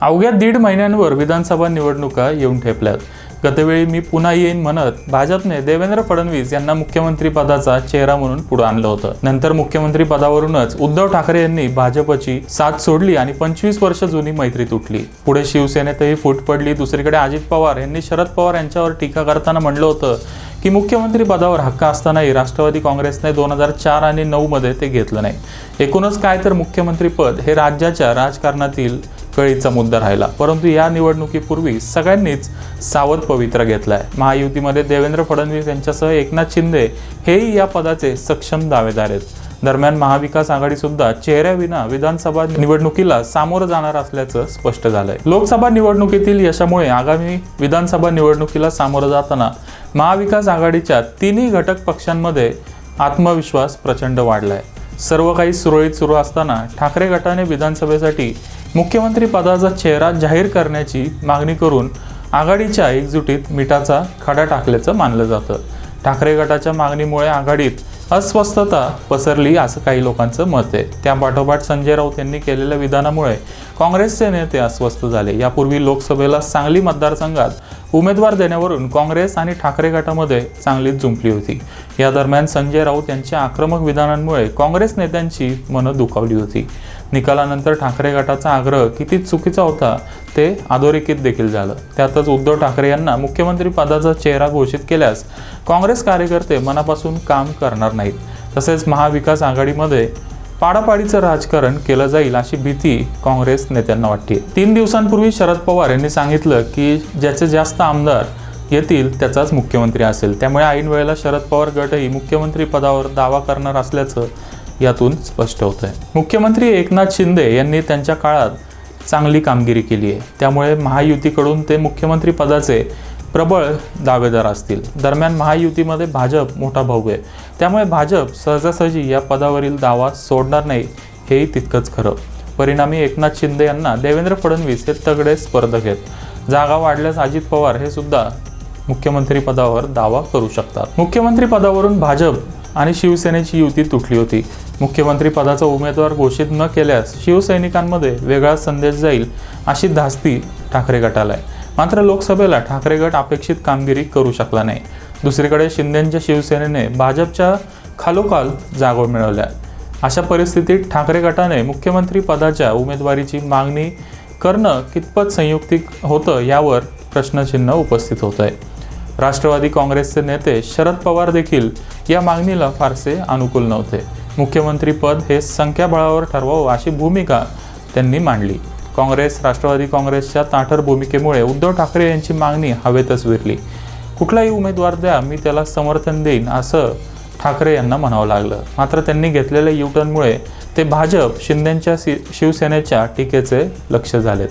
अवघ्या दीड महिन्यांवर विधानसभा निवडणुका येऊन ठेपल्यात. गतवेळी मी पुन्हा येईन म्हणत भाजपने देवेंद्र फडणवीस यांना मुख्यमंत्री पदाचा चेहरा म्हणून पुढे आणलं होतं. नंतर मुख्यमंत्री पदावरूनच उद्धव ठाकरे यांनी भाजपची साथ सोडली आणि पंचवीस वर्ष जुनी मैत्री तुटली. पुढे शिवसेनेतही फूट पडली. दुसरीकडे अजित पवार यांनी शरद पवार यांच्यावर टीका करताना म्हणलं होतं की मुख्यमंत्री पदावर हक्क असतानाही राष्ट्रवादी काँग्रेसने दोन हजार चार आणि नऊमध्ये ते घेतलं नाही. एकूणच काय तर मुख्यमंत्रीपद हे राज्याच्या राजकारणातील कळीचा मुद्दा राहिला. परंतु या निवडणुकीपूर्वी सगळ्यांनीच सावध पवित्रा घेतलाय. महायुतीमध्ये देवेंद्र फडणवीस यांच्यासह एकनाथ शिंदे हेही या पदाचे सक्षम दावेदार आहेत. दरम्यान महाविकास आघाडी सुद्धा चेहऱ्याविना विधानसभा निवडणुकीला सामोरं जाणार असल्याचं स्पष्ट झालंय. लोकसभा निवडणुकीतील यशामुळे आगामी विधानसभा निवडणुकीला सामोरं जाताना महाविकास आघाडीच्या तिन्ही घटक पक्षांमध्ये आत्मविश्वास प्रचंड वाढलाय. सर्व काही सुरळीत सुरू असताना ठाकरे गटाने विधानसभेसाठी मुख्यमंत्री पदाचा चेहरा जाहीर करण्याची मागणी करून आघाडीच्या एकजुटीत मिठाचा खडा टाकल्याचं मानलं जातं. ठाकरे गटाच्या मागणीमुळे आघाडीत अस्वस्थता पसरली असं काही लोकांचं मत आहे. त्यापाठोपाठ संजय राऊत यांनी केलेल्या विधानामुळे काँग्रेसचे नेते अस्वस्थ झाले. यापूर्वी लोकसभेला सांगली मतदारसंघात उमेदवार देण्यावरून काँग्रेस आणि ठाकरे गटामध्ये चांगलीच जुंपली होती. या दरम्यान संजय राऊत यांच्या आक्रमक विधानांमुळे काँग्रेस नेत्यांची मनं दुखावली होती. निकालानंतर ठाकरे गटाचा आग्रह किती चुकीचा होता ते अधोरेखित देखील झालं. त्यातच उद्धव ठाकरे यांना मुख्यमंत्री पदाचा चेहरा घोषित केल्यास काँग्रेस कार्यकर्ते मनापासून काम करणार नाहीत. तसेच महाविकास आघाडीमध्ये पाडापाडीचं राजकारण केलं जाईल अशी भीती काँग्रेस नेत्यांना वाटते. तीन दिवसांपूर्वी शरद पवार यांनी सांगितलं की ज्याचे जास्त आमदार येतील त्याचाच मुख्यमंत्री असेल. त्यामुळे ऐन वेळेला शरद पवार गटही मुख्यमंत्री पदावर दावा करणार असल्याचं यातून स्पष्ट होत आहे मुख्यमंत्री एकनाथ शिंदे यांनी त्यांच्या काळात चांगली कामगिरी केली आहे. त्यामुळे महायुतीकडून ते मुख्यमंत्री पदाचे प्रबळ दावेदार असतील. दरम्यान महायुतीमध्ये भाजप मोठा भाऊ आहे. त्यामुळे भाजप सहजासहजी या पदावरील दावा सोडणार नाही हेही तितकंच खरं. परिणामी एकनाथ शिंदे यांना देवेंद्र फडणवीस हे तगडे स्पर्धक आहेत. जागा वाढल्यास अजित पवार हे सुद्धा मुख्यमंत्री पदावर दावा करू शकतात. मुख्यमंत्री पदावरून भाजप आणि शिवसेनेची युती तुटली होती. मुख्यमंत्री पदाचा उमेदवार घोषित न केल्यास शिवसैनिकांमध्ये वेगळा संदेश जाईल अशी धास्ती ठाकरे गटाला आहे. मात्र लोकसभेला ठाकरे गट अपेक्षित कामगिरी करू शकला नाही. दुसरीकडे शिंदेच्या शिवसेनेने भाजपच्या खालोखाल जागो मिळवल्या. अशा परिस्थितीत ठाकरे गटाने मुख्यमंत्री पदाच्या उमेदवारीची मागणी करणं कितपत संयुक्तिक होतं यावर प्रश्नचिन्ह उपस्थित होत आहे राष्ट्रवादी काँग्रेसचे नेते शरद पवार देखील या मागणीला फारसे अनुकूल नव्हते. मुख्यमंत्री पद हे संख्याबळावर ठरवावं अशी भूमिका त्यांनी मांडली. काँग्रेस राष्ट्रवादी काँग्रेसच्या ताठर भूमिकेमुळे उद्धव ठाकरे यांची मागणी हवेतच विरली. कुठलाही उमेदवार द्या मी त्याला समर्थन देईन असं ठाकरे यांना म्हणावं लागलं. मात्र त्यांनी घेतलेल्या युटर्नमुळे ते भाजप शिंदेच्या शिवसेनेच्या टीकेचे लक्ष झालेत.